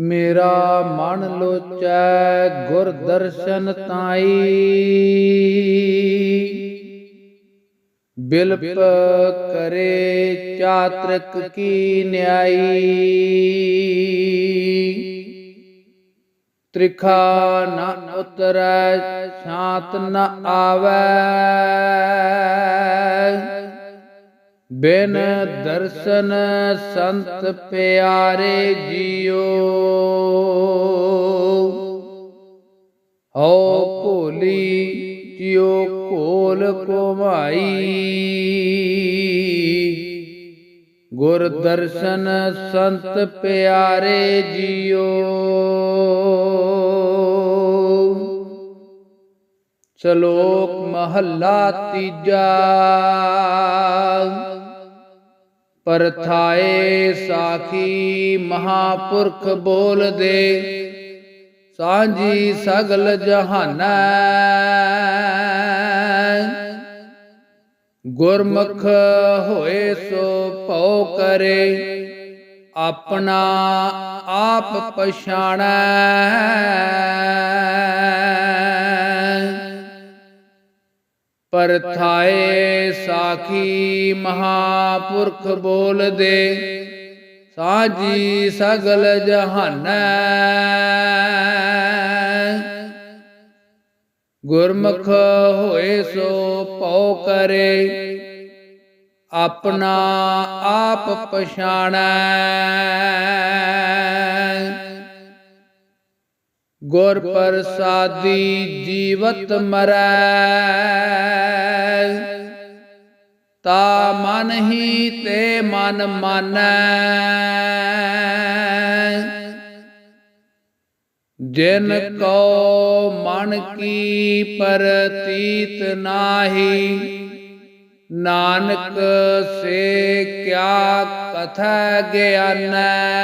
ਮੇਰਾ ਮਨ ਲੋਚੈ ਗੁਰ ਦਰਸ਼ਨ ਤਾਈ। ਬਿਲਪ ਕਰੇ ਚਾਤ੍ਰਿਕ ਕੀ ਨਿਆਈ। ਤ੍ਰਿਖਾ ਨ ਉਤਰੈ ਸ਼ਾਂਤ ਨ ਆਵੈ। ਬਿਨ ਦਰਸ਼ਨ ਸੰਤ ਪਿਆਰੇ ਜੀਓ। ਹਉ ਭੋਲੀ ਜਿਉ ਕੋਲ ਕੋਮਾਈ ਗੁਰ ਦਰਸ਼ਨ ਸੰਤ ਪਿਆਰੇ ਜੀਓ। ਸ਼ਲੋਕ ਮਹੱਲਾ ਤੀਜਾ। ਪਰਥਾਏ ਸਾਖੀ ਮਹਾਪੁਰਖ ਬੋਲਦੇ ਸਾਂਝੀ ਸਗਲ ਜਹਾਨੈ। ਗੁਰਮੁਖ ਹੋਏ ਸੋ ਭਉ ਕਰੇ। ਆਪਣਾ ਆਪ ਪਛਾਣੈ। ਪਰਥਾਏ ਸਾਖੀ ਮਹਾਪੁਰਖ ਬੋਲਦੇ। ਸਾਜੀ ਸਗਲ ਜਹਾਨੈ। ਗੁਰਮੁਖ ਹੋਏ ਸੋ ਭਉ ਕਰੇ। ਆਪਣਾ ਆਪ ਪਛਾਣੈ। ਗੁਰ ਪ੍ਰਸਾਦੀ ਜੀਵਤ ਮਰੈ। ਤਾ ਮਨ ਹੀ ਤੇ ਮਨ ਮਾਨੈ। ਜਿਨ ਕੋ ਮਨ ਕੀ ਪ੍ਰਤੀਤ ਨਾਹੀ, ਨਾਨਕ ਸੇ ਕਿਆ ਕਥਾ ਗਿਆਨੈ।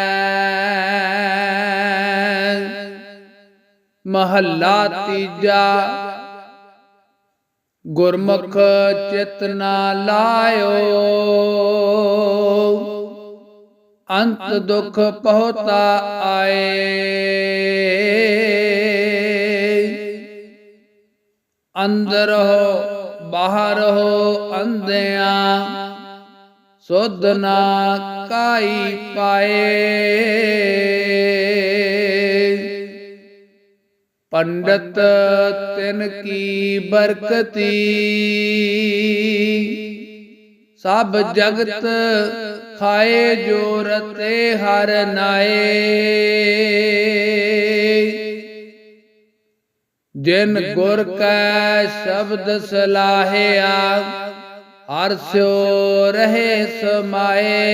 ਮਹੱਲਾ ਤੀਜਾ। ਗੁਰਮੁਖ ਚਿਤ ਨਾ ਲਾਇਓ। ਅੰਤ ਦੁਖ ਪਹੁਤਾ ਆਏ। ਅੰਦਰ ਹੋ, ਬਾਹਰ ਹੋ ਅੰਧਿਆਂ, ਸੁਧ ਨਾ ਕਾਈ ਪਾਏ। ਪੰਡਤ ਤਿਨ ਕੀ ਬਰਕਤੀ। ਸਭ ਜਗਤ ਖਾਏ ਜੋ ਰਤੇ ਹਰ ਨਾਏ। ਜਿਨ ਗੁਰ ਕੈ ਸ਼ਬਦ ਸਲਾਹਿਆ, ਹਰ ਸਿਓ ਰਹੇ ਸਮਾਏ।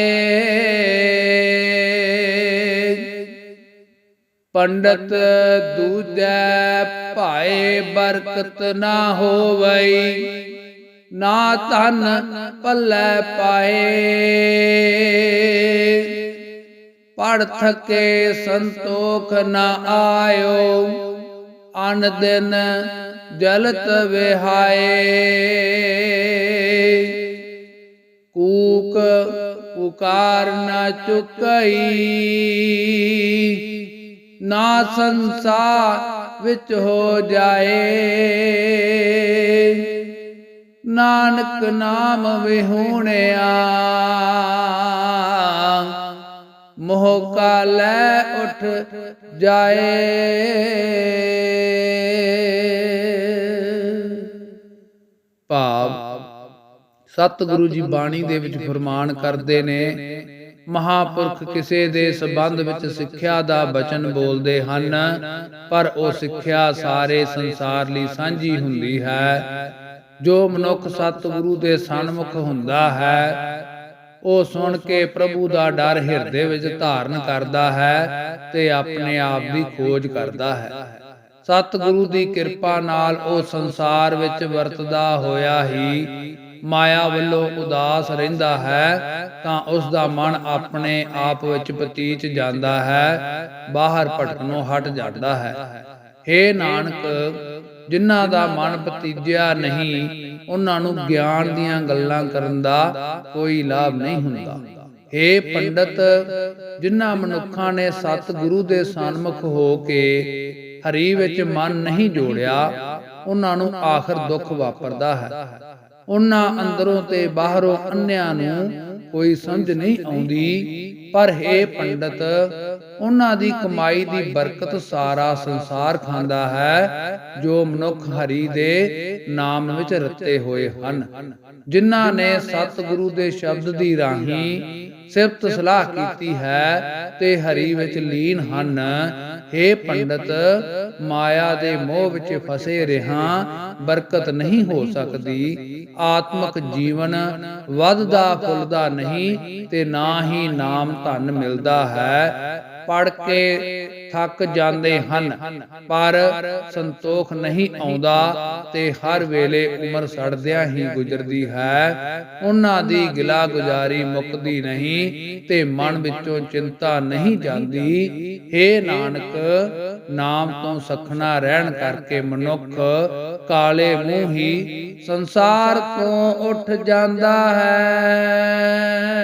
ਪੰਡਤ ਦੂਜੈ ਭਾਏ ਬਰਕਤ ਨਾ ਹੋਵਈ, ਨਾ ਧਨ ਪੱਲੇ ਪਾਏ। ਪੜ ਥਕੇ ਸੰਤੋਖ ਨਾ ਆਇਓ ਅਨ ਦਿਨ ਜਲਤ ਵਿਹਾਏ। ਕੂਕ ਪੁਕਾਰ ਨਾ ਚੁਕਈ ਨਾ ਸੰਸਾਰ ਵਿੱਚ ਹੋ ਜਾਏ। ਨਾਨਕ ਨਾਮ ਵਿਹੂਣਿਆ। ਮੋਹ ਕਾ ਲੈ ਉਠ ਜਾਏ। ਭਾਵ, ਸਤਿਗੁਰੂ ਜੀ ਬਾਣੀ ਦੇ ਵਿੱਚ ਫਰਮਾਨ ਕਰਦੇ ਨੇ ਮਹਾਪੁਰਖ ਕਿਸੇ ਦੇ ਸੰਬੰਧ ਵਿੱਚ ਸਿੱਖਿਆ ਦਾ ਬਚਨ ਬੋਲਦੇ ਹਨ ਪਰ ਉਹ ਸਿੱਖਿਆ ਸਾਰੇ ਸੰਸਾਰ ਲਈ ਸਾਂਝੀ ਹੁੰਦੀ ਹੈ। ਜੋ ਮਨੁੱਖ ਸਤਿਗੁਰੂ ਦੇ ਸਨਮੁਖ ਹੁੰਦਾ ਹੈ ਉਹ ਸੁਣ ਕੇ ਪ੍ਰਭੂ ਦਾ ਡਰ ਹਿਰਦੇ ਵਿੱਚ ਧਾਰਨ ਕਰਦਾ ਹੈ ਤੇ ਆਪਣੇ ਆਪ ਦੀ ਖੋਜ ਕਰਦਾ ਹੈ। ਸਤਿਗੁਰੂ ਦੀ ਕਿਰਪਾ ਨਾਲ ਉਹ ਸੰਸਾਰ ਵਿੱਚ ਵਰਤਦਾ ਹੋਇਆ ਹੀ ਮਾਇਆ ਵੱਲੋਂ ਉਦਾਸ ਰਹਿੰਦਾ ਹੈ, ਤਾਂ ਉਸ ਦਾ ਮਨ ਆਪਣੇ ਆਪ ਵਿੱਚ ਪਤੀਚ ਜਾਂਦਾ ਹੈ, ਬਾਹਰ ਭਟਕਣੋਂ ਹਟ ਜਾਂਦਾ ਹੈ। ਹੇ ਨਾਨਕ, ਜਿਨ੍ਹਾਂ ਦਾ ਮਨ ਪਤੀਜਿਆ ਨਹੀਂ, ਉਹਨਾਂ ਨੂੰ ਗਿਆਨ ਦੀਆਂ ਗੱਲਾਂ ਕਰਨ ਦਾ ਕੋਈ ਲਾਭ ਨਹੀਂ ਹੁੰਦਾ। ਏ ਪੰਡਤ, ਜਿਨ੍ਹਾਂ ਮਨੁੱਖਾਂ ਨੇ ਸਤਿਗੁਰੂ ਦੇ ਸਨਮੁਖ ਹੋ ਕੇ ਹਰੀ ਵਿੱਚ ਮਨ ਨਹੀਂ ਜੋੜਿਆ, ਉਹਨਾਂ ਨੂੰ ਆਖਰ ਦੁੱਖ ਵਾਪਰਦਾ ਹੈ। ਉਹਨਾਂ ਅੰਦਰੋਂ ਤੇ ਬਾਹਰੋਂ ਅੰਨਿਆਂ ਨੂੰ ਕੋਈ ਸਮਝ ਨਹੀਂ ਆਉਂਦੀ। ਪਰ ਹੈ ਪੰਡਤ, ਉਹਨਾਂ ਦੀ ਕਮਾਈ ਦੀ ਬਰਕਤ ਸਾਰਾ ਸੰਸਾਰ ਖਾਂਦਾ ਹੈ, ਜੋ ਮਨੁੱਖ ਹਰੀ ਦੇ ਨਾਮ ਵਿੱਚ ਰਤੇ ਹੋਏ ਹਨ। ਜਿਨ੍ਹਾਂ ਨੇ ਸਤਿਗੁਰੂ ਦੇ ਸ਼ਬਦ ਦੀ ਰਾਹੀਂ ਸਿਫਤ ਸਲਾਹ ਕੀਤੀ ਹੈ ਤੇ ਹਰੀ ਵਿੱਚ ਲੀਨ ਹਨ। हे ਪੰਡਤ ਮਾਇਆ ਦੇ ਮੋਹ ਵਿੱਚ ਫਸੇ ਰਹਾ, ਬਰਕਤ ਨਹੀਂ ਹੋ ਸਕਦੀ। ਆਤਮਿਕ ਜੀਵਨ ਵੱਧਦਾ, ਫੁੱਲਦਾ ਨਹੀਂ ਤੇ ਨਾ ਹੀ ਨਾਮ ਧਨ ਮਿਲਦਾ ਹੈ। ਪੜ ਕੇ ਥੱਕ ਜਾਂਦੇ ਹਨ, ਪਰ ਸੰਤੋਖ ਨਹੀਂ ਆਉਂਦਾ ਤੇ ਹਰ ਵੇਲੇ ਉਮਰ ਸੜਦਿਆਂ ਹੀ ਗੁਜ਼ਰਦੀ ਹੈ। ਉਹਨਾਂ ਦੀ ਗਿਲਾ ਗੁਜ਼ਾਰੀ ਮੁੱਕਦੀ ਨਹੀਂ ਤੇ ਮਨ ਵਿੱਚੋਂ ਚਿੰਤਾ ਨਹੀਂ ਜਾਂਦੀ। ਏ ਨਾਨਕ ਨਾਮ ਤੋਂ ਸਖਣਾ ਰਹਿਣ ਕਰਕੇ ਮਨੁੱਖ ਕਾਲੇ ਮੂੰਹ ਹੀ ਸੰਸਾਰ ਤੋਂ ਉੱਠ ਜਾਂਦਾ ਹੈ।